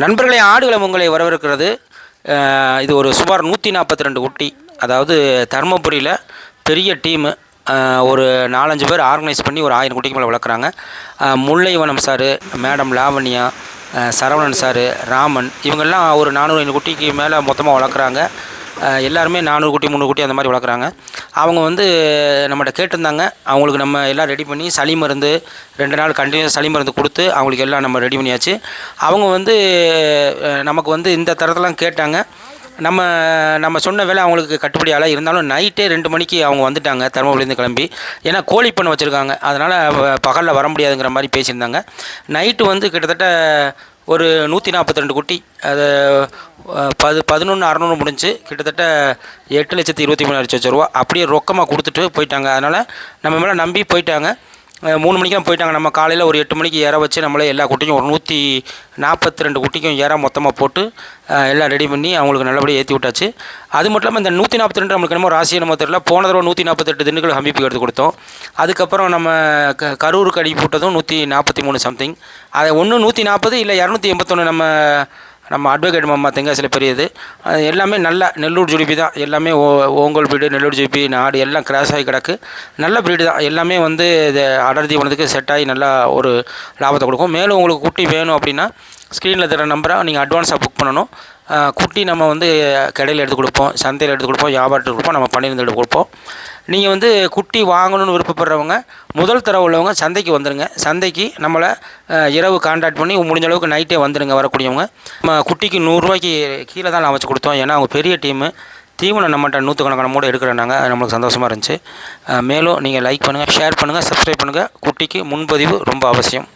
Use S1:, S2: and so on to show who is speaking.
S1: நண்பர்களே ஆடுகளம் உங்களை வரவேற்கிறது. இது ஒரு சுமார் நூற்றி நாற்பத்தி ரெண்டு குட்டி அதாவது தருமபுரியில் பெரிய டீமு. ஒரு நாலஞ்சு பேர் ஆர்கனைஸ் பண்ணி ஒரு ஆயிரம் குட்டிக்கு மேலே வளர்க்குறாங்க. Mullaivanam sir madam Lavanya Saravanan sir Raman இவங்கெல்லாம் ஒரு நானூறு ஐநூறு குட்டிக்கு மேலே மொத்தமாக வளர்க்குறாங்க. எல்லாருமே நானூறு குட்டி முந்நூறு குட்டி அந்த மாதிரி வளர்க்குறாங்க. அவங்க வந்து நம்மகிட்ட கேட்டிருந்தாங்க. அவங்களுக்கு நம்ம எல்லாம் ரெடி பண்ணி சளி மருந்து ரெண்டு நாள் கண்டினியூஸ் சளி மருந்து கொடுத்து அவங்களுக்கு எல்லாம் நம்ம ரெடி பண்ணியாச்சு. அவங்க வந்து நமக்கு வந்து இந்த தரத்தெல்லாம் கேட்டாங்க. நம்ம நம்ம சொன்ன வேலை அவங்களுக்கு கட்டுப்படி இருந்தாலும் நைட்டே ரெண்டு மணிக்கு அவங்க வந்துட்டாங்க தருமபுரிலேருந்து கிளம்பி. ஏன்னா கோழி பண்ண வச்சுருக்காங்க. அதனால் பகலில் வர முடியாதுங்கிற மாதிரி பேசியிருந்தாங்க. நைட்டு வந்து கிட்டத்தட்ட ஒரு நூற்றி நாற்பத்தி ரெண்டு குட்டி அது பது பதினொன்று அறநூறு முடிஞ்சு கிட்டத்தட்ட எட்டு லட்சத்தி இருபத்தி மூணு லட்சம் ரூபா அப்படியே ரொக்கமாக கொடுத்துட்டு போயிட்டாங்க. அதனால் நம்ம மேலே நம்பி போயிட்டாங்க. மூணு மணிக்கெலாம் போயிட்டாங்க. நம்ம காலையில் ஒரு எட்டு மணிக்கு ஏற வச்சு நம்மளே எல்லா குட்டிக்கும் ஒரு நூற்றி நாற்பத்தி ரெண்டு குட்டிக்கும் ஏற மொத்தமாக போட்டு எல்லாம் ரெடி பண்ணி அவங்களுக்கு நல்லபடியாக ஏற்றி விட்டாச்சு. அது மட்டும் இல்லாமல் இந்த நூற்றி நாற்பத்தி ரெண்டு நம்மளுக்கு என்னமோ ராசியை நம்ம தெரியல. போன தடவை நூற்றி நாற்பத்தெட்டு திண்டுக்கல் ஹம்பிப்புக்கு எடுத்து கொடுத்தோம். அதுக்கப்புறம் நம்ம க கரூருக்கு அடி போட்டதும் நூற்றி நாற்பத்தி மூணு சம்திங் அதை ஒன்று நூற்றி நாற்பது இல்லை இரநூத்தி எண்பத்தொன்று நம்ம நம்ம அட்வொகேட் மாமா தெங்காசியில் பெரியது. எல்லாமே நல்ல நெல்லூர் ஜுடிபி தான். எல்லாமே ஓ ஓங்கோல் பிரீடு நெல்லூர் ஜுடிபி நாடு எல்லாம் கிராஸ் ஆகி கிடக்கு. நல்ல பிரீடு தான். எல்லாமே வந்து இது அடர் தீவனத்துக்கு செட் ஆகி நல்லா ஒரு லாபத்தை கொடுக்கும். மேலும் உங்களுக்கு குட்டி வேணும் அப்படின்னா ஸ்க்ரீனில் தர நம்பரை நீங்கள் அட்வான்ஸாக புக் பண்ணணும். குட்டி நம்ம வந்து கடையில் எடுத்து கொடுப்போம் சந்தையில் எடுத்து கொடுப்போம் வியாபாரத்துக்கு கொடுப்போம் நம்ம பண்ணியிருந்து எடுத்து கொடுப்போம். நீங்கள் வந்து குட்டி வாங்கணும்னு விருப்பப்படுறவங்க முதல் தர உள்ளவங்க சந்தைக்கு வந்துடுங்க சந்தைக்கு நம்மளை இரவு காண்டாக்ட் பண்ணி முடிஞ்ச அளவுக்கு நைட்டே வந்துடுங்க வரக்கூடியவங்க. நம்ம குட்டிக்கு நூறுரூவாய்க்கு கீழே தான் நான் வச்சு கொடுத்தோம். ஏன்னா அவங்க பெரிய டீமு தீவனம் நம்மகிட்ட நூற்றுக்கணக்கான மூட எடுக்கிறனாங்க அது நம்மளுக்கு சந்தோஷமாக இருந்துச்சு. மேலும் நீங்கள் லைக் பண்ணுங்கள் ஷேர் பண்ணுங்கள் சப்ஸ்கிரைப் பண்ணுங்கள் குட்டிக்கு முன்பதிவு ரொம்ப அவசியம்.